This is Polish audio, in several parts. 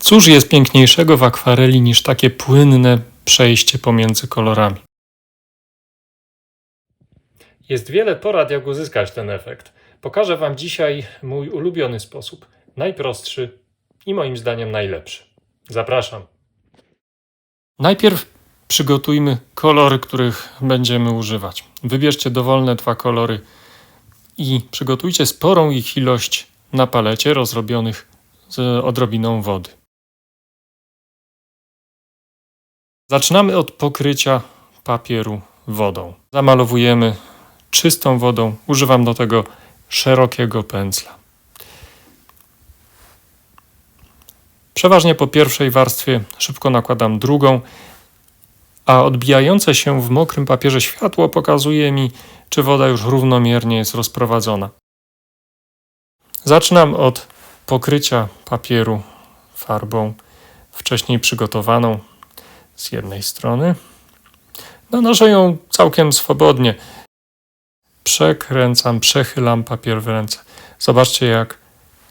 Cóż jest piękniejszego w akwareli niż takie płynne przejście pomiędzy kolorami? Jest wiele porad, jak uzyskać ten efekt. Pokażę Wam dzisiaj mój ulubiony sposób. Najprostszy i moim zdaniem najlepszy. Zapraszam. Najpierw przygotujmy kolory, których będziemy używać. Wybierzcie dowolne dwa kolory i przygotujcie sporą ich ilość na palecie rozrobionych z odrobiną wody. Zaczynamy od pokrycia papieru wodą. Zamalowujemy czystą wodą. Używam do tego szerokiego pędzla. Przeważnie po pierwszej warstwie szybko nakładam drugą, a odbijające się w mokrym papierze światło pokazuje mi, czy woda już równomiernie jest rozprowadzona. Zaczynam od pokrycia papieru farbą wcześniej przygotowaną z jednej strony. Nanoszę ją całkiem swobodnie. Przekręcam, przechylam papier w ręce. Zobaczcie, jak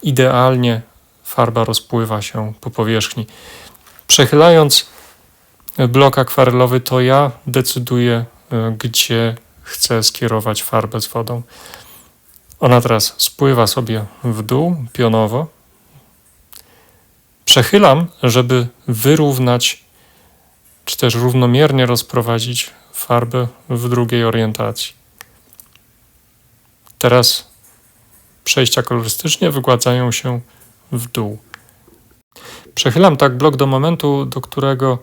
idealnie farba rozpływa się po powierzchni. Przechylając blok akwarelowy, to ja decyduję, y, gdzie chcę skierować farbę z wodą. Ona teraz spływa sobie w dół pionowo. Przechylam, żeby wyrównać, czy też równomiernie rozprowadzić farbę w drugiej orientacji. Teraz przejścia kolorystycznie wygładzają się w dół. Przechylam tak blok do momentu, do którego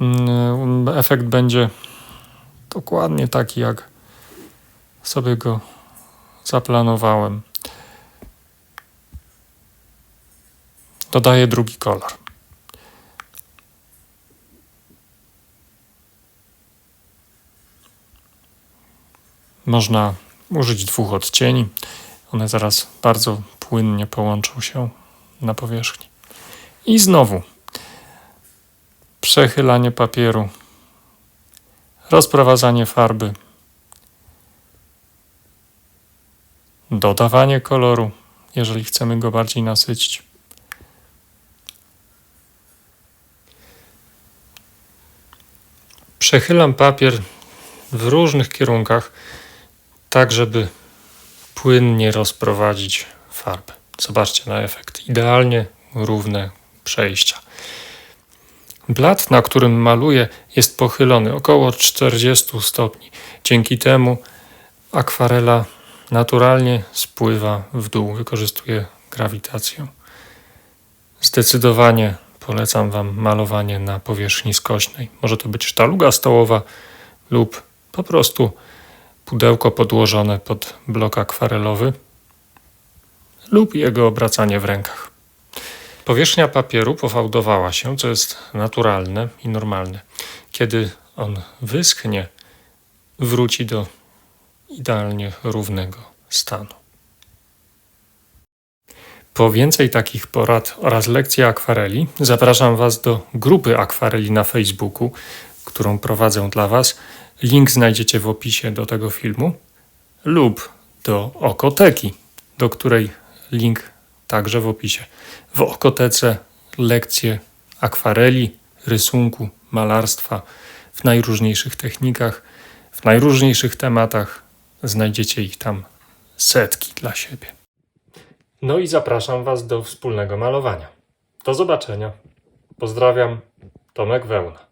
mm, efekt będzie dokładnie taki, jak sobie go zaplanowałem. Dodaję drugi kolor. Można użyć dwóch odcieni. One zaraz bardzo płynnie połączą się na powierzchni. I znowu przechylanie papieru, rozprowadzanie farby, dodawanie koloru, jeżeli chcemy go bardziej nasycić. Przechylam papier w różnych kierunkach, tak żeby płynnie rozprowadzić farbę. Zobaczcie na efekt. Idealnie równe przejścia. Blat, na którym maluję, jest pochylony około 40 stopni. Dzięki temu akwarela naturalnie spływa w dół, wykorzystuje grawitację. Zdecydowanie polecam Wam malowanie na powierzchni skośnej. Może to być sztaluga stołowa lub po prostu pudełko podłożone pod blok akwarelowy lub jego obracanie w rękach. Powierzchnia papieru pofałdowała się, co jest naturalne i normalne. Kiedy on wyschnie, wróci do idealnie równego stanu. Po więcej takich porad oraz lekcji akwareli zapraszam Was do grupy akwareli na Facebooku, którą prowadzę dla Was. Link znajdziecie w opisie do tego filmu lub do Okoteki, do której link także w opisie. W Okotece lekcje akwareli, rysunku, malarstwa w najróżniejszych technikach, w najróżniejszych tematach. Znajdziecie ich tam setki dla siebie. No i zapraszam Was do wspólnego malowania. Do zobaczenia. Pozdrawiam, Tomek Wełna.